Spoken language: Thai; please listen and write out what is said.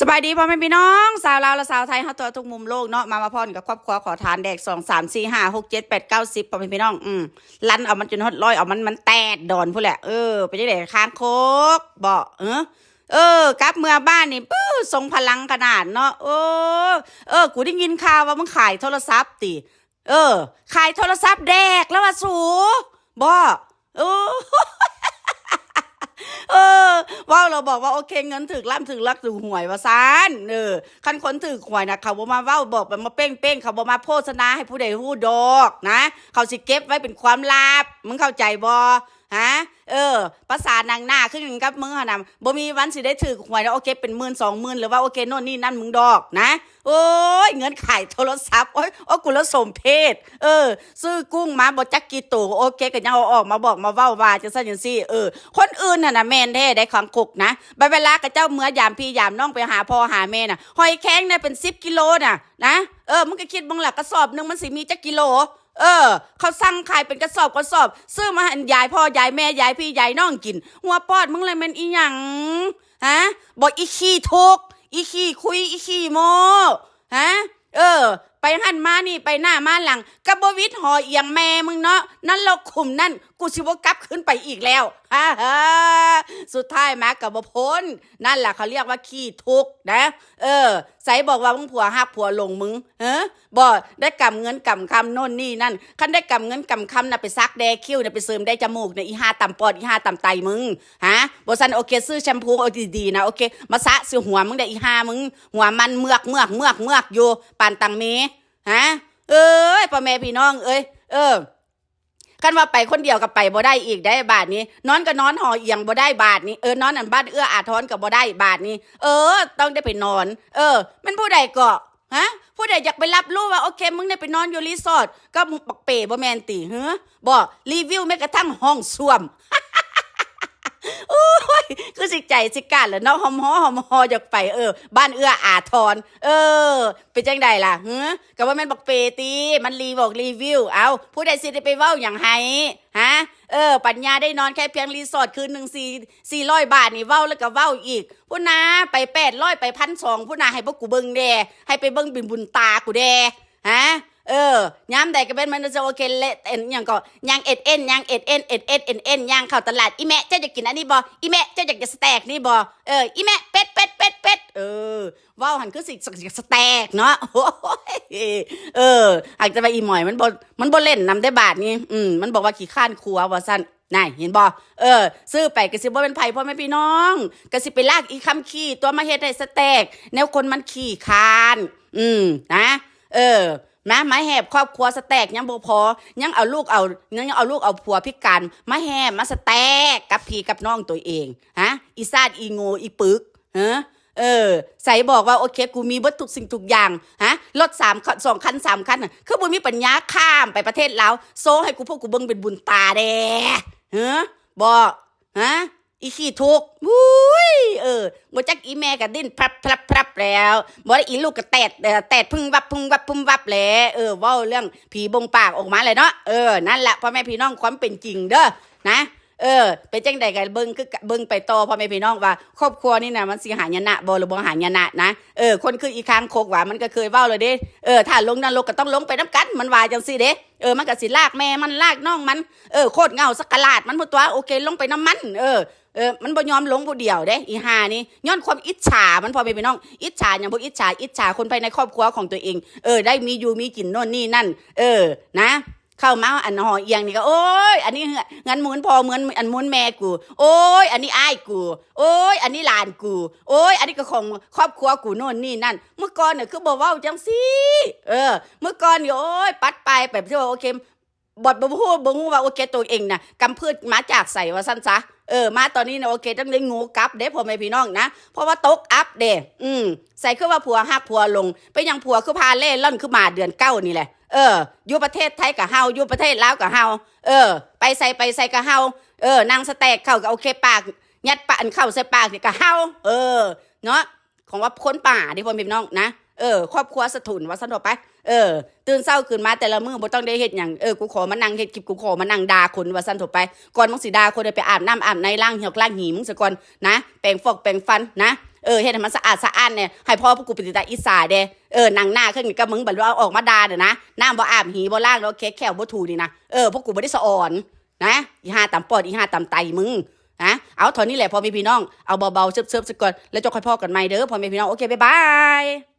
สบายดีพ่อแม่พี่น้อง สาวลาวและสาวไทยเฮาตัวทุกมุมโลกเนาะมามาพรกับครอบครัวขอทานแดกสองสามสี่ห้าหกเจ็ดแปดเก้าสิบพ่อแม่พี่น้องอืมลันเอามันจนฮอดร้อยเอามันมันแตดดอนพู้แหละเออไปจังได๋ค้างโคกบ่เออเออกลับเมื่อบ้านนี่ปื้อทรงพลังขนาดเนาะโอ้เออ กูได้ยินข่าวว่ามึงขายโทรศัพท์ติเออ ขายโทรศัพท์แดกแล้วว่าสูบ่เออ เออว่าเราบอกว่าโอเคเงินถึกล่ำถึกลักถึกหวยว่าซานเออคันคนถึกหวยนะเขาบอกมาว่าบอกแบบมาเป้งเป้งเขาบอกมาโฆษณาให้ผู้ใดผู้ดอกนะ เขาสิเก็บไว้เป็นความลับมึงเข้าใจบอ ฮะเออภาษานางหน้าขึ้นกับมึงหนนะบ่มีวันสิได้ถือหวยแล้วโอเคเป็นหมื่นสองหมื่นหรือว่าโอเคโน่นนี่นั่นมึงดอกนะ โอ้ยเงินขายโทรศัพท์โอ้ยโอ้กูละสมเพศ เออ ซื้อกุ้งมาบ่จักกี่ตัวโอเคก็ยังเอาออกมาบอกมาเว้าว่าจังซั่นจังซี่เออคนอื่นน่ะนะแม่นแท้ได้ของคุกนะบเวลากับเจ้าเมื่อยามพี่ยามน้องไปหาพ่อหาแม่น่ะหอยแข้งน่ะเป็น10กิโลน่ะนะเออมึงก็คิดมึงหล่ะกระสอบหนึงมันสิมีจักกิโล เออ เขาสั่งขายเป็นกระสอบกระสอบ ซื้อมาให้ยายพ่อยายแม่ยายพี่ยายน้องกิน หัวปอดมึงเลยมันอีหยังฮะบอกอีขี้ทุกอีขี้คุยอีขี้โมฮะเออ ไปหันมานี่ไปหน้ามาหลังกระบวิทย์หอเอียงแม่มึงเนาะนั่นเราขุมนั่นกูสิบกลับขึ้นไปอีกแล้วฮ่าฮ่าสุดท้ายมากับบพ้นนั่นแหละเขาเรียกว่าขี้ทุกนะ เออใส่บอกว่ามึงผัวหักผัวหลงมึงเออบอกได้กำเงินกำคำโน่นนี่นั่นคันได้กำเงินกำคำน่ะไปซักแดคิ้วน่ะไปเสริมได้จมูกเนี่ยอีห้าต่ำปอดอีห้าต่ำไตมึงฮะบอสันโอเคซื้อแชมพูเอาดีๆนะโอเคมาสระสิหัวมึงได้อีห้ามึงหัวมันเมือกเมือกเมือกเมือกอยู่ปานตังเม ฮะ เอ้ยพ่อแม่พี่น้อง เอ้ย เออคันว่าไปคนเดียวกับไปบ่ได้อีกได้บาทนี้ นอนก็นอนหอเอียงบ่ได้บาทนี้เออนอนอันบ้านเอื้ออาทรกับบ่ได้บาทนี้ เออ ต้องได้ไปนอน เออ มันผู้ใดก็ฮะผู้ใดอยากไปรับรู้ว่าโอเคมึงได้ไปนอนอยู่รีสอร์ทก็มึงปักเป๋บ่แมนติเฮ้อบ่รีวิวแม้กระทั่งห้องส้วมโยคือสิใจสิกล้าแหล้วเนาะหอมหอหอมหออยากไปเออ บ้านเอื้ออาทร เออเป็นจังใดล่ะเฮ้อก็ว่าม่นบอกเปตีมันรีบอกรีวิว เอาผู้ใดสิได้ไปเว้าอย่างไห้ฮะเออ ปัญญาได้นอนแค่เพียงรีสอร์ทคืนหนึ่งสี่สี่ร้อยบาทนี่เว้าแล้วก็เว้าอีกผู้นาไปแปดร้อยไปพันสองผู้นาให้พวกกูเบิ่งแดให้ไปเบิ่งบินบุญตากูแดฮะ เออยามใดก็เป็นมันจะโอเคเละเอ็นยังก็ยางเอ็ดเอ็นยางเอ็ดเอ็นเอ็ดเอ็นเอ็นเอ็นยางเข้าตลาดอีแม่เจ้าจะกินอันนี้บ่อีแม่เจ้าอยากจะสแต็กนี่บ่เอออีแม่เป็ดเป็ดเป็ดเป็ดเออว้าวหันคือสิสแต็กเนาะโอ้ยเออหากจะไปอีหมอยมันบ่มันบ่เล่นนำได้บาทนี่อืมมันบอกว่าขี้ข้านครัวว่าซั่นนายเห็นบ่เออ ซื้อไปก็สิบ่เป็นไผ่พ่อแม่พี่น้องก็สิไปลากอีคำขี้ตัวมาเฮ็ดให้สแต็กแนวคนมันขี้คาน อืมนะ เออ นะมาแหบครอบครัวสแต็กยังบ่พอ ยังเอาลูกเอายังเอาลูกเอาผัวพิการมาแหบมาสแต็กกับพี่กับน้องตัวเองฮะอีซาดอีโงอีปึกฮะเออ ใส่บอกว่าโอเค กูมีเบิดทุสิ่งทุกอย่างฮะรถสามคันสองคันสามคันคือบุมีปัญญาข้ามไปประเทศลาวโซให้กูพวกกูเบิ่งเป็นบุญตาแดฮะบอกฮะอีขี้ทุกข์วุ้ยเออ บ่จักอีแม่ก็ดิ้นพรับพรับพรับแล้วบ่ได้อีลูกก็แตดแตดพึ่งวับพึ่งวับพึ่งวับแหล้วเออเว้าเรื่องผีบงปากออกมาเลยเนาะเออนั่นแหละพ่อแม่พี่น้องความเป็นจริงเด้อนะเออเป็นจังใดกันเบิ่งคือเบิ่งไปโตพ่อแม่พี่น้องว่า ครอบครัวนี่นะมันสิหายนะบ่หรือบ่หายนะนะเออคนคืออีคางโคกว่ามันก็เคยเว้าเลยเด้เออถ้าลงนรกก็ต้องลงไปน้ำกันมันว่าจังซี่เด้เออมันก็สิลากแม่มันลากน้องมันเออโคตรเงาสักกะลาดมันพูดตัวโอเคลงไปน้ำมัน เออ เออมันบ่ยอมลงผู้เดียวเด้อีหานี่ย้อนความอิจฉามันพอไปพี่น้อง อิจฉาอย่างพวกอิจฉาอิจฉาคนภายในครอบครัวของตัวเองเออได้มีอยู่มีกินโน่นนี่นั่น เออนะเข้ามาอันหอเอียงนี่ก็โอ้ยอันนี้งั้นหมือนพอเหมือนอันหมือนแม่กู โอ้ยอันนี้อ้ายกู โอ้ยอันนี้หลานกู โอ้ยอันนี้ก็ของครอบครัวกูโน่นนี่นั่น เมื่อก่อนเนี่ยคือบ่เว้าจังสิเออ เมื่อก่อนเนี่ยโอ้ยปัดไปแบบที่ว่าโอเคบทบ่พูดบ่งูว่าโอเคตัวเองน่ะกำพืชมาจากใส่ว่าสั้นซะ เออมาตอนนี้นะโอเคต้องได้งูกลับเด้พ่อแม่พี่น้องนะเพราะว่าตกอัพเด้อืมใส่คือว่าผัวหักผัวลง ไปยังผัวคือพาเล่ร่อนคือมาเดือนเก้านี่แหละเอออยู่ประเทศไทยกับเฮาอยู่ประเทศลาวกับเฮาเออ ไปใส่ไปใส่กับเฮาเออนางสแต็กเข้ากับโอเคปากยัดปากอันเข้าใส่ปากนี่กับเฮาเออเนาะของว่าคนป่าที่พ่อแม่พี่น้องนะ เออครอบครัวสะทุนว่าสนุกไปเออ ตื่นเศร้าขึ้นมาแต่ละมือบ่ต้องได้เฮ็ดหยังเออกูขอมานั่งเฮ็ดคลิปกูขอมานั่งด่าคนว่าซั่นถูกไปก่อนมึงสิด่าคนเดียไปอาบน้ำอาบในล้างเหี่ยวล้างหีมึงซะก่อนนะแปรงฟอกแปรงฟันนะเออเฮ็ดให้มันสะอาดสะอ้านเนี่ยให้พ่อพวกกูปฏิตาอีสาเด้เออหนังหน้าเครื่องนี่ก็มึงบัดว่าออกมาด่าเด้อนะน้ำบ่อาบหีบ่ล้างแล้วเค้กแขวบ่ถูนี่นะเออพวกกูบ่ได้สะอ่อนนะอีห่าตำปอดอีห่าตำไตมึงนะเอาเท่านี้แหละพ่อแม่พี่น้องเอาเบาๆเซิบๆซะก่อนแล้วจะค่อยพอกันใหม่เด้อพ่อแม่พี่น้องโอเคบ๊ายบาย